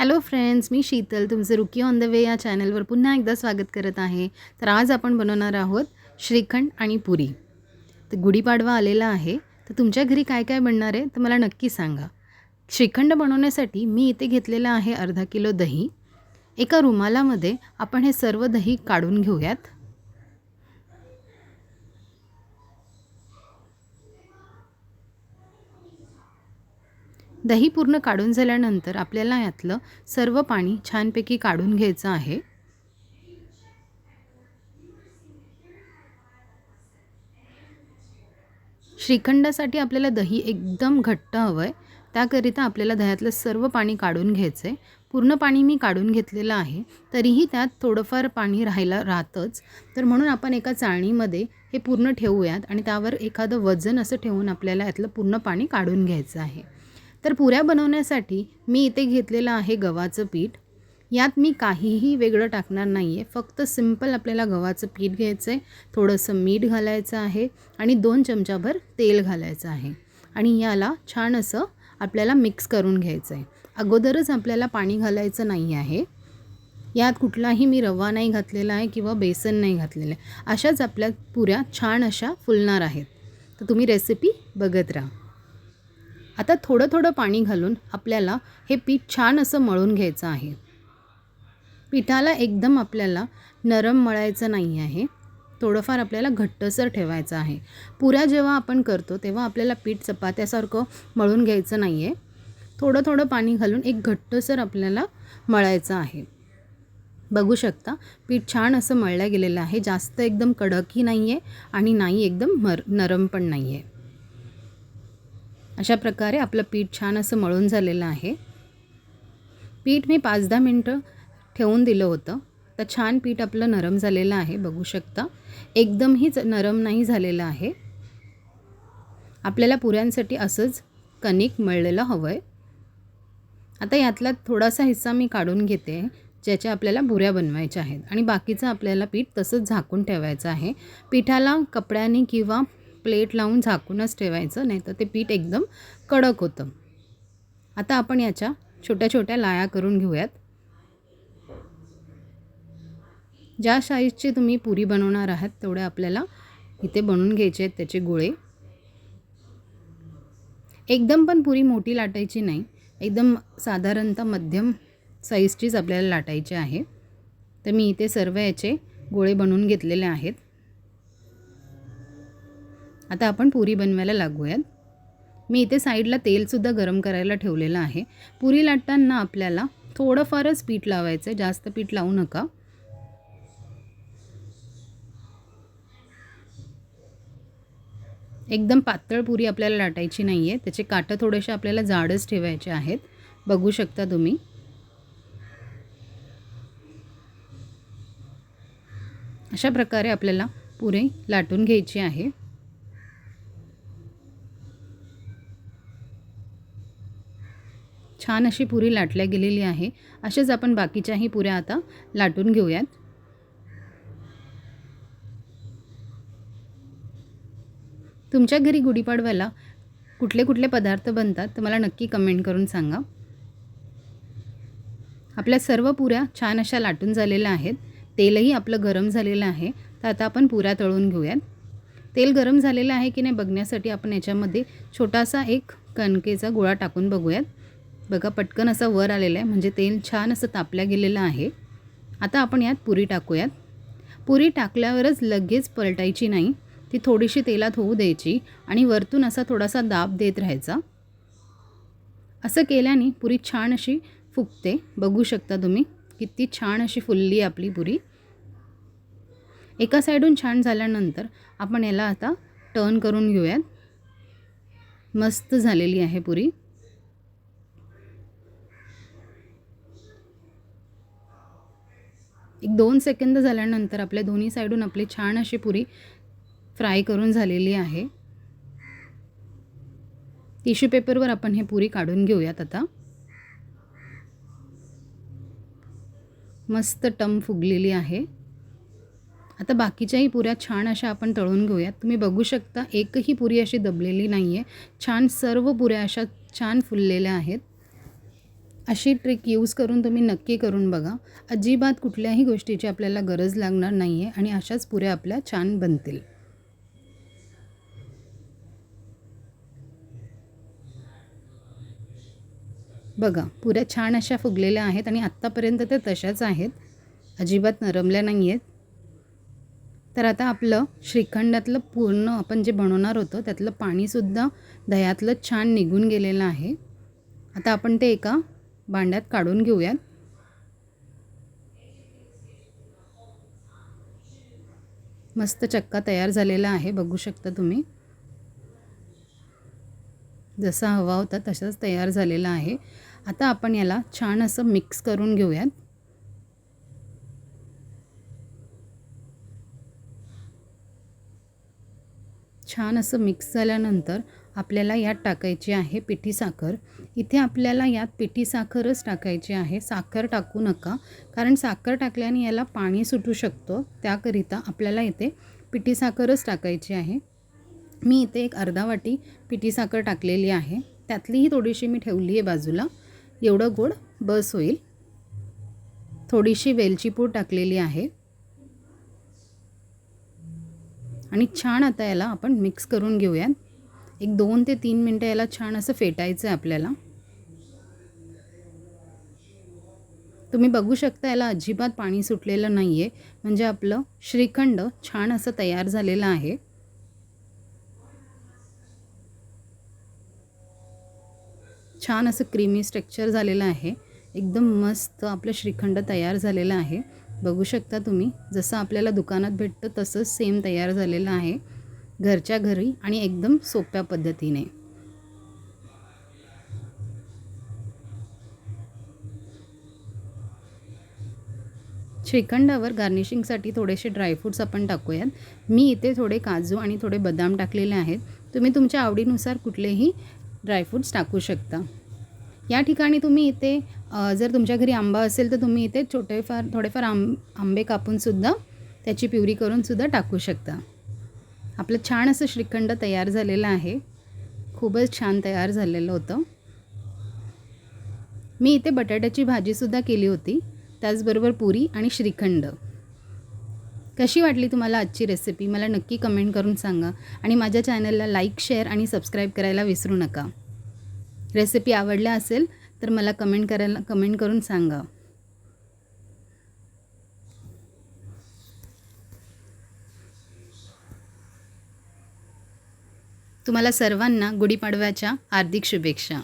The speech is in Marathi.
हॅलो फ्रेंड्स मी शीतल. तुमचं रुकी ऑन द वे या चॅनलवर पुन्हा एकदा स्वागत करत आहे. तर आज आपण बनवणार आहोत श्रीखंड आणि पुरी. तर गुढीपाडवा आलेला आहे. तर तुमच्या घरी काय काय बनणार आहे तर मला नक्की सांगा. श्रीखंड बनवण्यासाठी मी इथे घेतलेलं आहे अर्धा किलो दही. एका रुमालामध्ये आपण हे सर्व दही काढून घेऊयात. दही पूर्ण काढून झाल्यानंतर आपल्याला यातलं सर्व पाणी छानपैकी काढून घ्यायचं आहे. श्रीखंडासाठी आपल्याला दही एकदम घट्ट हवं आहे त्याकरिता आपल्याला दह्यातलं सर्व पाणी काढून घ्यायचं आहे पूर्ण पाणी मी काढून घेतलेलं आहे. तरीही त्यात थोडंफार पाणी राहायला राहतंच. तर म्हणून आपण एका चाळणीमध्ये हे पूर्ण ठेवूयात आणि त्यावर एखादं वजन असं ठेवून आपल्याला यातलं पूर्ण पाणी काढून घ्यायचं आहे. तर पुऱ्या बनवण्यासाठी मी इथे घेतलेलं आहे गव्हाचं पीठ. यात मी काहीही वेगळं टाकणार नाही आहे फक्त सिंपल आपल्याला गव्हाचं पीठ घ्यायचं आहे थोडंसं मीठ घालायचं आहे आणि दोन चमचाभर तेल घालायचं आहे. आणि याला छान असं आपल्याला मिक्स करून घ्यायचं आहे अगोदरच आपल्याला पाणी घालायचं नाही आहे. यात कुठलाही मी रवा नाही घातलेला आहे किंवा बेसन नाही घातलेलं आहे. अशाच आपल्या पुऱ्या छान अशा फुलणार आहेत. तर तुम्ही रेसिपी बघत राहा. आता थोडं थोडं पाणी घालून आपल्याला हे पीठ छान असं मळून घ्यायचं आहे. पिठाला एकदम आपल्याला नरम मळायचं नाही आहे. थोडंफार आपल्याला घट्टसर ठेवायचं आहे. पुऱ्या जेव्हा आपण करतो तेव्हा आपल्याला पीठ चपात्यासारखं मळून घ्यायचं नाही आहे थोडं थोडं पाणी घालून एक घट्टसर आपल्याला मळायचं आहे. बघू शकता पीठ छान असं मळलं गेलेलं आहे. जास्त एकदम कडकही नाही आहे आणि नाही एकदम मर नरम पण नाही आहे अशा प्रकारे आपलं पीठ छान असं मळून झालेलं आहे. पीठ मी पाच दहा मिनटं ठेवून दिलं होतं. तर छान पीठ आपलं नरम झालेलं आहे बघू शकता. एकदमहीच नरम नाही झालेलं आहे. आपल्याला पुऱ्यांसाठी असंच कणिक मळलेलं हवं आहे आता यातला थोडासा हिस्सा मी काढून घेते ज्याच्या आपल्याला भुऱ्या बनवायच्या आहेत. आणि बाकीचं आपल्याला पीठ तसंच झाकून ठेवायचं आहे. पिठाला कपड्याने किंवा प्लेट लावून झाकूनच ठेवायचं नाही तर ते पीठ एकदम कडक होतं. आता आपण याच्या छोट्या छोट्या लाया करून घेऊयात. ज्या साईजची तुम्ही पुरी बनवणार आहात तेवढे आपल्याला इथे बनवून घ्यायचे आहेत त्याचे गोळे. एकदम पण पुरी मोठी लाटायची नाही. एकदम साधारणतः मध्यम साईजचीच आपल्याला लाटायची आहे. तर मी इथे सर्व याचे गोळे बनवून घेतलेले आहेत. आता आपण पुरी बनवायला लागूयात. मी इथे साईडला तेलसुद्धा गरम करायला ठेवलेलं आहे. पुरी लाटताना आपल्याला थोडंफारच पीठ लावायचं आहे जास्त पीठ लावू नका. एकदम पातळ पुरी आपल्याला लाटायची नाही आहे त्याचे काटं थोडेसे आपल्याला जाडच ठेवायचे आहेत. बघू शकता तुम्ही. अशा प्रकारे आपल्याला पुरे लाटून घ्यायची आहे. छान अशी पुरी लाटल्या गेलेली आहे. अशाच आपण बाकीच्याही पुऱ्या आता लाटून घेऊयात. तुमच्या घरी गुढीपाडव्याला कुठले कुठले पदार्थ बनतात तर मला नक्की कमेंट करून सांगा. आपल्या सर्व पुऱ्या छान अशा लाटून झालेल्या आहेत. तेलही आपलं गरम झालेलं आहे. तर आता आपण पुऱ्या तळून घेऊयात. तेल गरम झालेलं आहे की नाही बघण्यासाठी आपण याच्यामध्ये छोटासा एक कणकेचा गोळा टाकून बघूयात. बघा पटकन असा वर आलेला आहे. म्हणजे तेल छान असं तापल्या गेलेलं आहे. आता आपण यात पुरी टाकूयात. पुरी टाकल्यावरच लगेच पलटायची नाही. ती थोडीशी तेलात होऊ द्यायची आणि वरतून असा थोडासा दाब देत राहायचा. असं केल्याने पुरी छान अशी फुगते. बघू शकता तुम्ही किती छान अशी फुलली आपली पुरी. एका साईडून छान झाल्यानंतर आपण याला आता टर्न करून घेऊयात. मस्त झालेली आहे पुरी. एक दोन सेकंद झाल्यानंतर आपल्या दोन्ही साईडून आपली छान अशी पुरी फ्राय करून झालेली आहे. टिश्यू पेपरवर आपण हे पुरी काढून घेऊयात आता. मस्त टम फुगलेली आहे. आता बाकीच्याही पुऱ्या छान अशा आपण तळून घेऊयात. तुम्ही बघू शकता एकही पुरी अशी दबलेली नाही आहे छान सर्व पुऱ्या अशा छान फुललेल्या आहेत. अशी ट्रिक यूज करून तुम्ही नक्की करून बघा. अजिबात कुठल्याही गोष्टीची आपल्याला गरज लागणार नाही आहे आणि अशाच पुऱ्या आपल्या छान बनतील. बघा पुऱ्या छान अशा फुगलेल्या आहेत आणि आत्तापर्यंत त्या तशाच आहेत. अजिबात नरमल्या नाही आहेत तर आता आपलं श्रीखंडातलं पूर्ण आपण जे बनवणार होतं त्यातलं पाणीसुद्धा दह्यातलं छान निघून गेलेलं आहे. आता आपण ते एका भांड्यात काढून घेऊयात. मस्त चक्का तयार झालेला आहे बघू शकता तुम्ही. जसा हवा होता तसाच तयार झालेला आहे. आता आपण याला छान असं मिक्स करून घेऊयात. छान असं मिक्स झाल्यानंतर आपल्याला यात टाकायची आहे पिठी साखर. इथे आपल्याला यात पिठी साखरच टाकायची आहे. साखर टाकू नका कारण साखर टाकल्याने याला पाणी सुटू शकतो. त्याकरिता आपल्याला इथे पिठी साखरच टाकायची आहे. मी इथे एक अर्धा वाटी पिठी साखर टाकलेली आहे. त्यातलीही थोडीशी मी ठेवली आहे बाजूला. एवढं गोड बस होईल. थोडीशी वेलची पूड टाकलेली आहे. आणि छान आता याला आपण मिक्स करून घेऊयात. एक दोन ते तीन मिनटं याला छान असं फेटायचं आहे आपल्याला. तुम्ही बघू शकता याला अजिबात पाणी सुटलेलं नाही आहे म्हणजे आपलं श्रीखंड छान असं तयार झालेलं आहे. छान असं क्रीमी स्ट्रक्चर झालेलं आहे. एकदम मस्त आपलं श्रीखंड तयार झालेलं आहे. बघू शकता तुम्ही. जसं आपल्याला दुकानात भेटतं तसंच सेम तयार झालेलं आहे. घरच्या घरी आणि एकदम सोप्या पद्धतीने. श्रीखंडावर गार्निशिंगसाठी थोडेसे ड्रायफ्रूट्स आपण टाकूयात. मी इथे थोडे काजू आणि थोडे बदाम टाकलेले आहेत. तुम्ही तुमच्या आवडीनुसार कुठलेही ड्रायफ्रूट्स टाकू शकता. या ठिकाणी तुम्ही इथे जर तुमच्या घरी आंबा असेल तर तुम्ही इथे छोटेफार थोडेफार आंब आंबे कापूनसुद्धा त्याची प्युरी करूनसुद्धा टाकू शकता. आपलं छान असं श्रीखंड तयार झालेलं आहे. खूपच छान तयार झालेलं होतं. मी इथे बटाट्याची भाजीसुद्धा केली होती. त्याचबरोबर पुरी आणि श्रीखंड. कशी वाटली तुम्हाला आजची रेसिपी मला नक्की कमेंट करून सांगा. आणि माझ्या चॅनलला लाईक शेअर आणि सबस्क्राईब करायला विसरू नका. रेसिपी आवडल्या असेल तर मला कमेंट करायला कमेंट करून सांगा. तुम्हाला सर्वांना गुढीपाडव्याच्या हार्दिक शुभेच्छा.